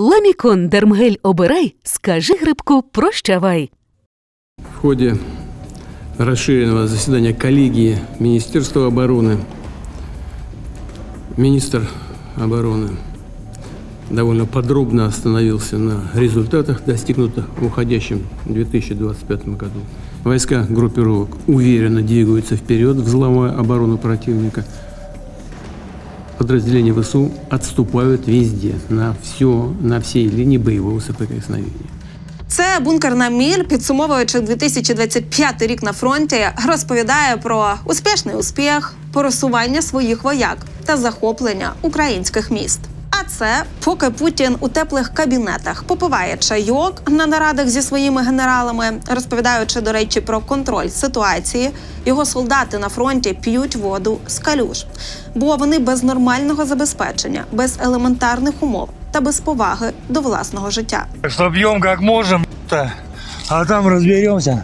Ламікон Дермгель обирай, скажи грибку прощавай. В ходе расширенного заседания коллегии Министерства обороны министр обороны довольно подробно остановился на результатах, достигнутых в уходящем 2025 году. Войска группировок уверенно двигаются вперед, взломая оборону противника. Подразделения ВСУ отступают везде, на, все, на всей линии боевого соприкосновения. Це бункерна міль, підсумовуючи 2025 рік на фронті, розповідає про успішний успіх, просування своїх вояк та захоплення українських міст. А це поки Путін у теплих кабінетах попиває чайок на нарадах зі своїми генералами, розповідаючи, до речі, про контроль ситуації. Його солдати на фронті п'ють воду з калюж, бо вони без нормального забезпечення, без елементарних умов та без поваги до власного життя. Так что бьем как можем, -то, а там разберемся.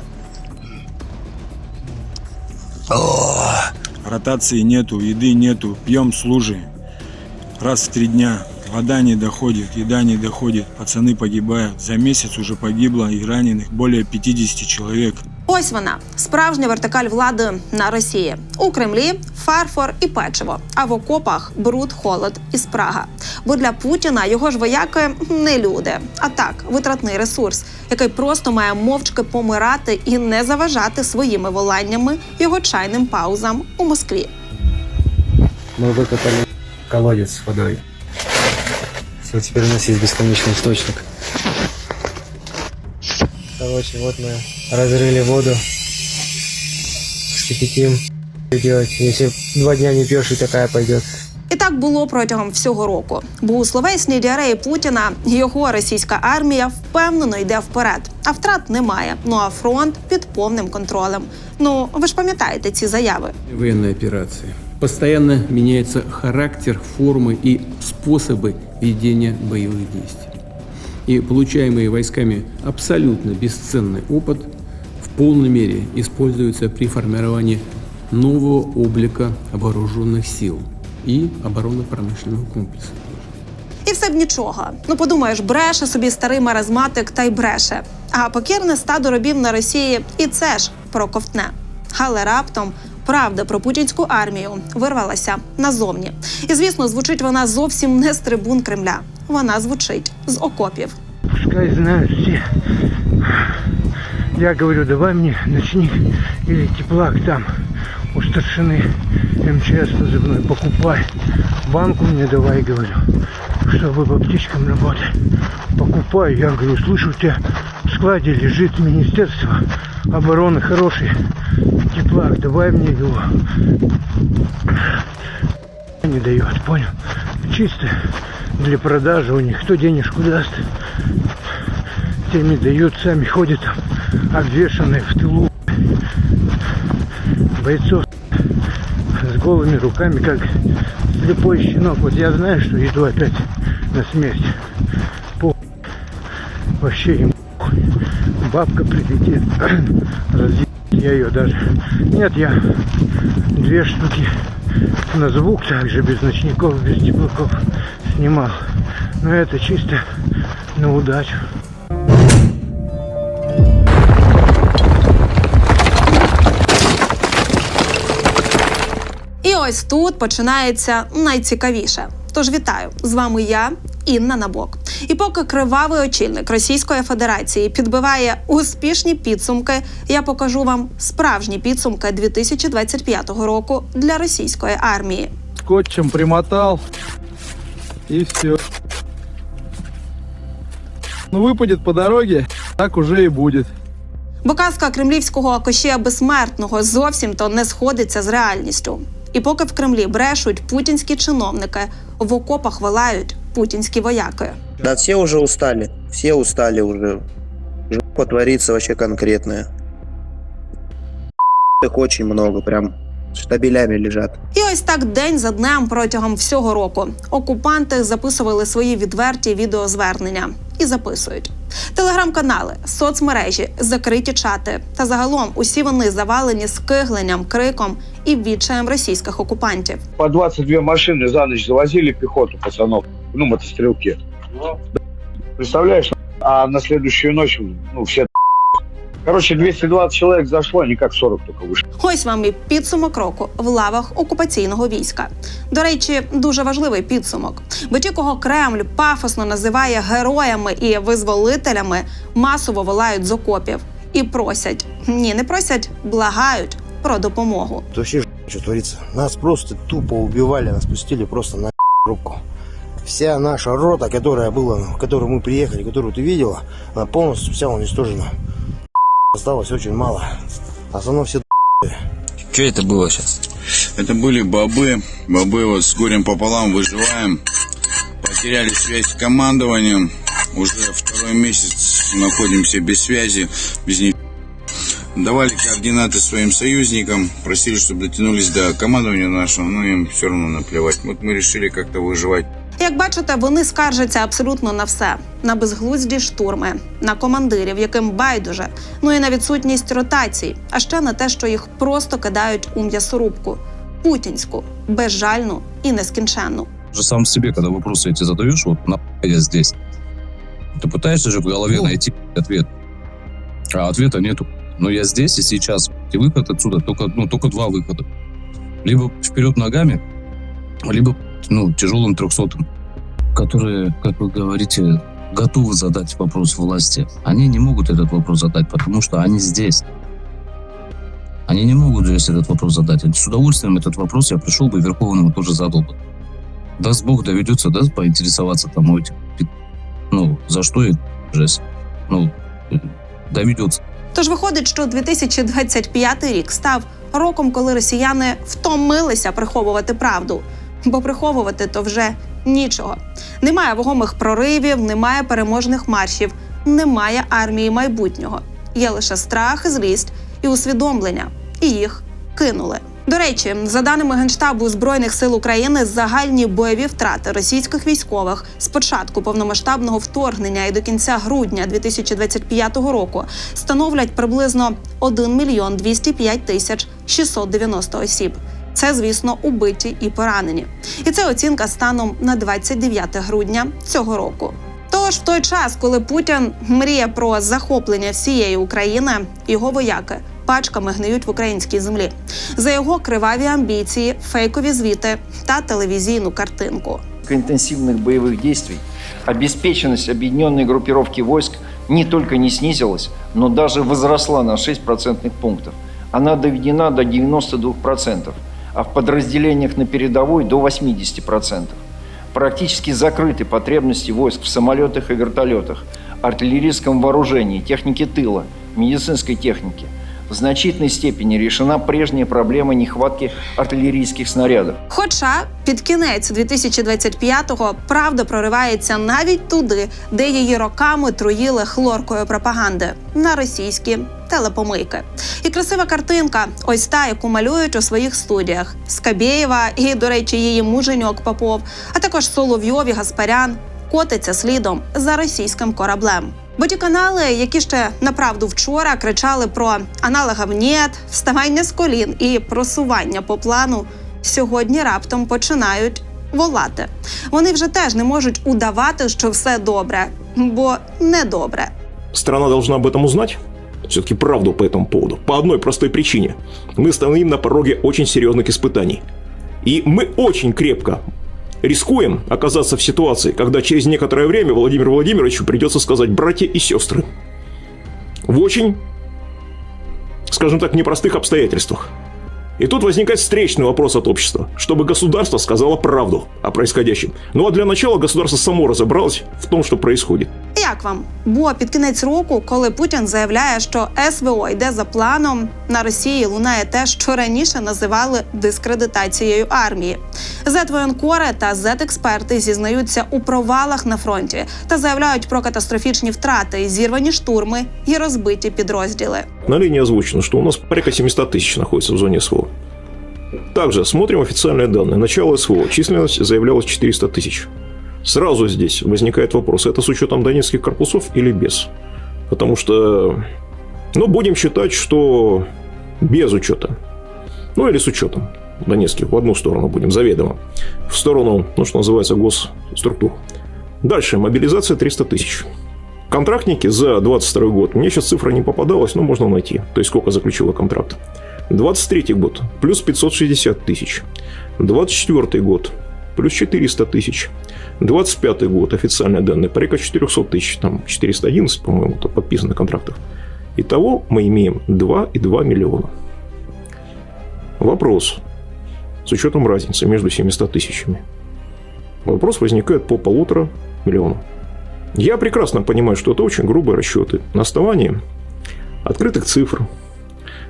Ротации нету, еды нету, пьем с лужи Раз в три дня. Вода не доходит, еда не доходит, пацаны погибают. За месяц уже погибло и раненых более 50 человек. Ось вона справжня вертикаль влади на Росії у Кремлі фарфор і печиво, а в окопах бруд, холод і спрага. Бо для Путіна його ж вояки не люди, а так витратний ресурс, який просто має мовчки помирати і не заважати своїми воланнями його чайним паузам у Москві. Мы выкопали колодец с водой. Все, теперь у нас есть бесконечный источник. Короче, вот мы разрыли воду. Кипятим. Что делать? Если два дня не пьешь, и такая пойдет. І так було протягом всього року. Бо у словесній діареї Путіна його російська армія впевнено йде вперед, а втрат немає. Ну а фронт під повним контролем. Ну ви ж пам'ятаєте ці заяви. военной операции. Постоянно меняется характер, формы и способы ведения боевых действий. И получаемый войсками абсолютно бесценный опыт в полной мере используется при формировании нового облика вооруженных сил и оборонно-промышленного комплекса. І все б нічого. Ну подумаєш, бреше собі старий маразматик та й бреше. А покірне стадо робів на Росії і це ж проковтне. Але раптом правда про путінську армію вирвалася назовні. І звісно, звучить вона зовсім не з трибун Кремля. Вона звучить з окопів. Пускай знают все. Я говорю, давай мне ночник или теплак там у старшины МЧС позывной покупай. Банку мне давай, говорю, чтобы по птичкам работать. Покупай. Я говорю, слушай, у тебя в складе лежит Министерство обороны хороший теплак, давай мне его. Не дает, понял? Чисто для продажи у них. Кто денежку даст, тем не дают, сами ходят там, обвешанные в тылу. Бойцов с голыми руками, как слепой щенок. Вот я знаю, что иду опять на смерть. По вообще похуй. бабка прилетит. Разъебать я ее даже. Нет, я две штуки на звук также без ночников, без теплаков снимал. Но это чисто на удачу. І ось тут починається найцікавіше. Тож вітаю з вами я, Інна Набок. І поки кривавий очільник Російської Федерації підбиває успішні підсумки, я покажу вам справжні підсумки 2025 року для російської армії. скотчем примотал и все. Ну выпадет по дороге, так уже и будет. Бо казка кремлівського кощія безсмертного зовсім то не сходиться з реальністю. І поки в Кремлі брешуть путінські чиновники, в окопах вилають путінські вояки. Да, все уже устали. Все устали уже. Жопа творится вообще конкретная. Их очень много, прям штабелями лежат. І ось так день за днем протягом всього року окупанти записували свої відверті відеозвернення і записують. Телеграм-канали, соцмережі, закриті чати та загалом усі вони завалені скигленням, криком і відчаєм російських окупантів. по 22 машины за ночь завозили пехоту пацанов, ну, мотострелки. Представляешь? А на следующую ночь, ну, все Короче, 220 человек зашло, они как 40 только вышли. Ось вам і підсумок року в лавах окупаційного війська. До речі, дуже важливий підсумок. Бо ті, кого Кремль пафосно називає героями і визволителями, масово волають з окопів і просять ні, не просять, благають про допомогу. Это вообще что творится? Нас просто тупо убивали, нас пустили просто на руку. Вся наша рота, которая была, в которую мы приехали, которую ты видела, она полностью вся уничтожена. Осталось очень мало. Основном все Что это было сейчас? Это были бобы. Бобы вот с горем пополам выживаем. Потеряли связь с командованием. Уже второй месяц находимся без связи, без ни... Давали координаты своим союзникам, просили, чтобы дотянулись до командования нашего, но им все равно наплевать. Вот мы решили как-то выживать. Як бачите, вони скаржаться абсолютно на все: на безглузді штурми, на командирів, яким байдуже, ну і на відсутність ротацій, а ще на те, що їх просто кидають у м'ясорубку путінську, безжальну і нескінченну. Уже сам себе, когда вопросы эти задаешь, вот на я здесь, ты пытаешься же в голове найти ответ, а ответа нету. Но я здесь и сейчас. И выход отсюда только, ну, только два выхода. Либо вперед ногами, либо ну, тяжелым трехсотым, которые, как вы говорите, готовы задать вопрос власти. Они не могут этот вопрос задать, потому что они здесь. Они не могут здесь этот вопрос задать. С удовольствием этот вопрос я пришел бы и Верховному тоже задал бы. Даст Бог, доведется, да, поинтересоваться там у этих, пи- ну, за что и жесть. Ну, э, доведется. Тож виходить, що 2025 рік став роком, коли росіяни втомилися приховувати правду, бо приховувати то вже нічого. Немає вагомих проривів, немає переможних маршів, немає армії майбутнього. Є лише страх, злість і усвідомлення. І їх кинули. До речі, за даними Генштабу Збройних сил України, загальні бойові втрати російських військових з початку повномасштабного вторгнення і до кінця грудня 2025 року становлять приблизно 1 мільйон 205 тисяч 690 осіб. Це, звісно, убиті і поранені. І це оцінка станом на 29 грудня цього року. Тож, в той час, коли Путін мріє про захоплення всієї України, його вояки пачками гниють в українській землі за його криваві амбіції, фейкові звіти та телевізійну картинку. интенсивных боевых действий обеспеченность объединенной группировки войск не только не снизилась, но даже возросла на 6 процентных пунктов. Она доведена до 92%, А в подразделениях на передовой до 80%. Практически закрыты потребности войск в самолетах и вертолетах, артиллерийском вооружении, технике тыла, медицинской технике. В значительной степени решена прежняя проблема нехватки артиллерийских снарядов. Хоча під кінець 2025-го правда проривається навіть туди, де її роками труїли хлоркою пропаганди на російські телепомийки. І красива картинка, ось та, яку малюють у своїх студіях Скабєєва і, до речі, її муженьок Попов, а також Соловйов і Гаспарян котиться слідом за російським кораблем. Бо ті канали, які ще направду вчора кричали про аналогів «нєт», вставання з колін і просування по плану, сьогодні раптом починають волати. Вони вже теж не можуть удавати, що все добре, бо не добре. Страна должна об этом узнать. Все-таки правду по этому поводу. По одной простой причине. Мы стоим на пороге очень серьезных испытаний. И мы очень крепко рискуем оказаться в ситуации, когда через некоторое время Владимиру Владимировичу придется сказать братья и сестры. В очень, скажем так, непростых обстоятельствах. И тут возникает встречный вопрос от общества, чтобы государство сказало правду о происходящем. Ну а для начала государство само разобралось в том, что происходит. Як вам? Бо під кінець року, коли Путін заявляє, що СВО йде за планом, на Росії лунає те, що раніше називали дискредитацією армії. Зетвоєнкори та зет-експерти зізнаються у провалах на фронті та заявляють про катастрофічні втрати, зірвані штурми і розбиті підрозділи. На линии озвучено, что у нас порядка 700 тысяч находится в зоне СВО. Также смотрим официальные данные. Начало СВО. Численность заявлялась 400 тысяч. Сразу здесь возникает вопрос, это с учетом донецких корпусов или без? Потому что, ну, будем считать, что без учета. Ну, или с учетом донецких. В одну сторону будем, заведомо. В сторону, ну, что называется, госструктур. Дальше, мобилизация 300 тысяч. Контрактники за 22 год, мне сейчас цифра не попадалась, но можно найти, то есть сколько заключило контракт. 23 год, плюс 560 тысяч. 24 год, плюс 400 тысяч. 25 год, официальные данные, порядка 400 тысяч, там 411, по-моему, то подписано контрактов. Итого мы имеем 2,2 миллиона. Вопрос, с учетом разницы между 700 тысячами. Вопрос возникает по полутора миллионам. Я прекрасно понимаю, что это очень грубые расчеты на основании открытых цифр.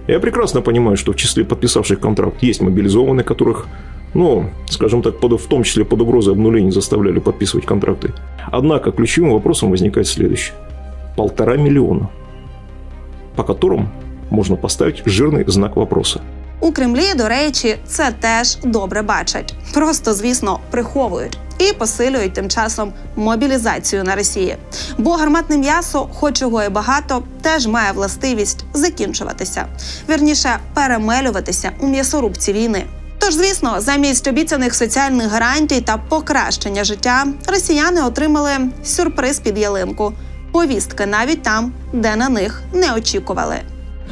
Я прекрасно понимаю, что в числе подписавших контракт есть мобилизованные, которых, ну, скажем так, под, в том числе под угрозой обнуления заставляли подписывать контракты. Однако ключевым вопросом возникает следующее. Полтора миллиона, по которым можно поставить жирный знак вопроса. У Кремлі, до речі, це теж добре бачать. Просто, звісно, приховують і посилюють тим часом мобілізацію на Росії. Бо гарматне м'ясо, хоч його і багато, теж має властивість закінчуватися, вірніше перемелюватися у м'ясорубці війни. Тож, звісно, замість обіцяних соціальних гарантій та покращення життя росіяни отримали сюрприз під ялинку. Повістки навіть там, де на них не очікували.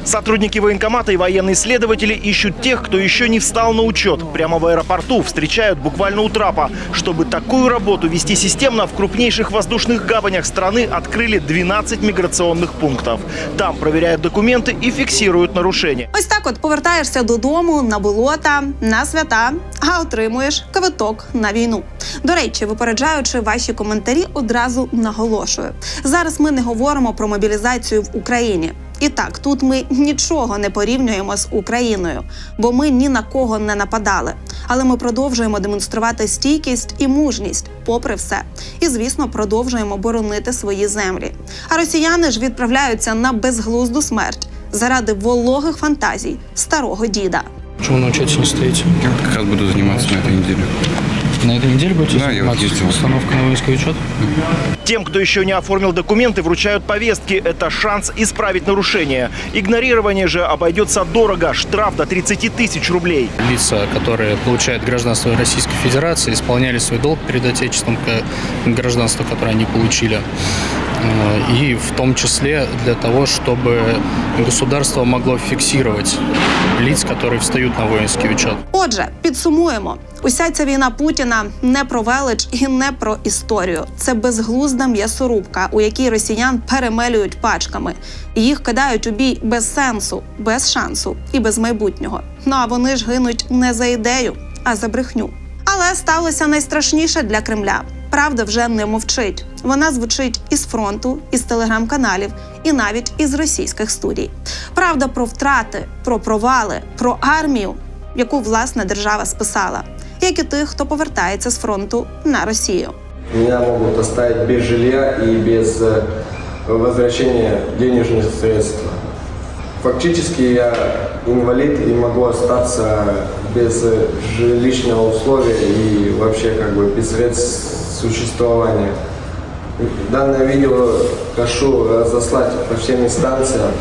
Сотрудники военкомата и военные следователи ищут тех, кто еще не встал на учет. Прямо в аэропорту встречают буквально у трапа. Чтобы такую работу вести системно, в крупнейших воздушных гаванях страны открыли 12 миграционных пунктов. Там проверяют документы и фиксируют нарушения. Ось так от повертаєшся додому на болота, на свята, а отримуєш квиток на війну. До речі, випереджаючи ваші коментарі, одразу наголошую. Зараз ми не говоримо про мобілізацію в Україні. І так, тут ми нічого не порівнюємо з Україною, бо ми ні на кого не нападали. Але ми продовжуємо демонструвати стійкість і мужність, попри все. І звісно, продовжуємо боронити свої землі. А росіяни ж відправляються на безглузду смерть заради вологих фантазій старого діда. Чему научиться не стоите? Я буду заниматься на этой неделе. На этой неделе будете Да, я вот установкой на воинский учет? Тем, кто еще не оформил документы, вручают повестки. Это шанс исправить нарушение. Игнорирование же обойдется дорого. Штраф до 30 тысяч рублей. Лица, которые получают гражданство Российской Федерации, исполняли свой долг перед Отечеством, к- гражданство, которое они получили. Э, И в том числе для того, чтобы государство могло фиксировать лиц, которые встают на воинский учет. Отже, підсумуємо: уся ця війна Путіна не про велич і не про історію. Це безглузда м'ясорубка, у якій росіян перемелюють пачками. Їх кидають у бій без сенсу, без шансу і без майбутнього. Ну а вони ж гинуть не за ідею, а за брехню. Але сталося найстрашніше для Кремля. Правда вже не мовчить. Вона звучить із фронту, із телеграм-каналів і навіть із російських студій. Правда про втрати, про провали, про армію, яку власна держава списала, як і тих, хто повертається з фронту на Росію. Меня могут оставить без жилья и без э, возвращения денежных средств. Фактически я инвалид и могу остаться без э, жилищного условия и вообще как бы без средств существования. Данное видео прошу разослать по всем инстанциям,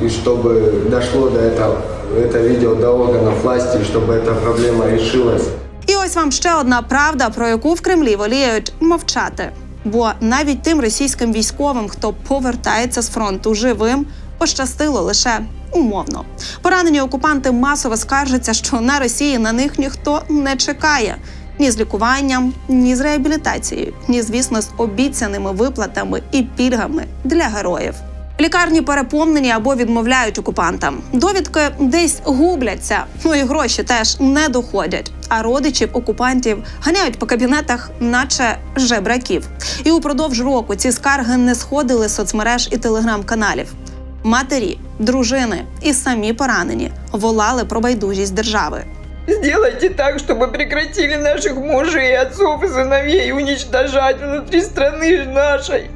и чтобы дошло до этого, это видео до органов власти, чтобы эта проблема решилась. І ось вам ще одна правда, про яку в Кремлі воліють мовчати. Бо навіть тим російським військовим, хто повертається з фронту живим, пощастило лише умовно. Поранені окупанти масово скаржаться, що на Росії на них ніхто не чекає. Ні з лікуванням, ні з реабілітацією, ні, звісно, з обіцяними виплатами і пільгами для героїв. Лікарні переповнені або відмовляють окупантам. Довідки десь губляться, ну і гроші теж не доходять. А родичів окупантів ганяють по кабінетах, наче жебраків. І упродовж року ці скарги не сходили з соцмереж і телеграм-каналів Матері, дружини і самі поранені волали про байдужість держави. Сделайте так, чтобы прекратили наших мужей, отцов и сыновей уничтожать внутри страны нашей.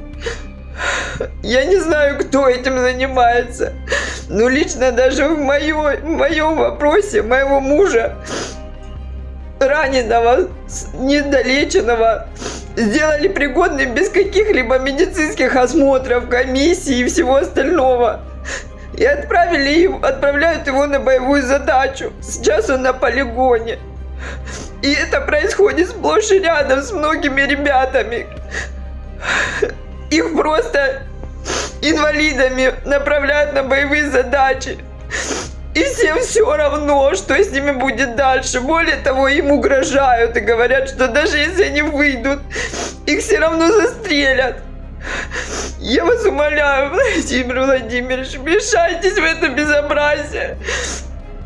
Я не знаю, кто этим занимается, но лично даже в, моё- в моем вопросе моего мужа, раненого, с- недолеченного, сделали пригодным без каких-либо медицинских осмотров, комиссий и всего остального. И отправили его, отправляют его на боевую задачу. Сейчас он на полигоне. И это происходит сплошь и рядом с многими ребятами. Их просто инвалидами направляют на боевые задачи. И всем все равно, что с ними будет дальше. Более того, им угрожают и говорят, что даже если они выйдут, их все равно застрелят. Я вас умоляю, Владимир Владимирович, вмешайтесь в это безобразие.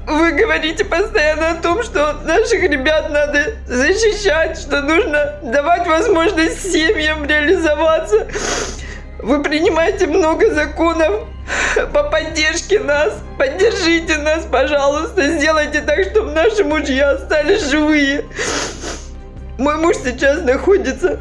Вы говорите постоянно о том, что наших ребят надо защищать, что нужно давать возможность семьям реализоваться. Вы принимаете много законов по поддержке нас. Поддержите нас, пожалуйста. Сделайте так, чтобы наши мужья остались живые. Мой муж сейчас находится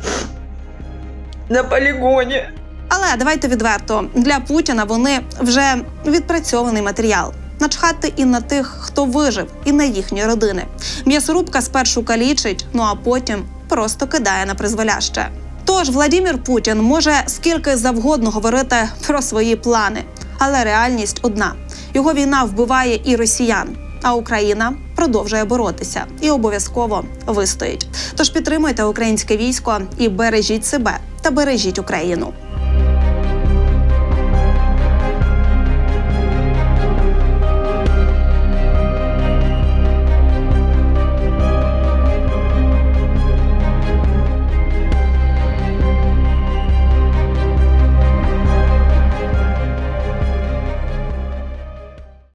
на полігоні. Але давайте відверто для Путіна вони вже відпрацьований матеріал. Начхати і на тих, хто вижив, і на їхні родини. М'ясорубка спершу калічить, ну а потім просто кидає на призволяще. Тож Владімір Путін може скільки завгодно говорити про свої плани, але реальність одна: його війна вбиває і росіян. А Україна продовжує боротися і обов'язково вистоїть. Тож підтримуйте українське військо і бережіть себе та бережіть Україну.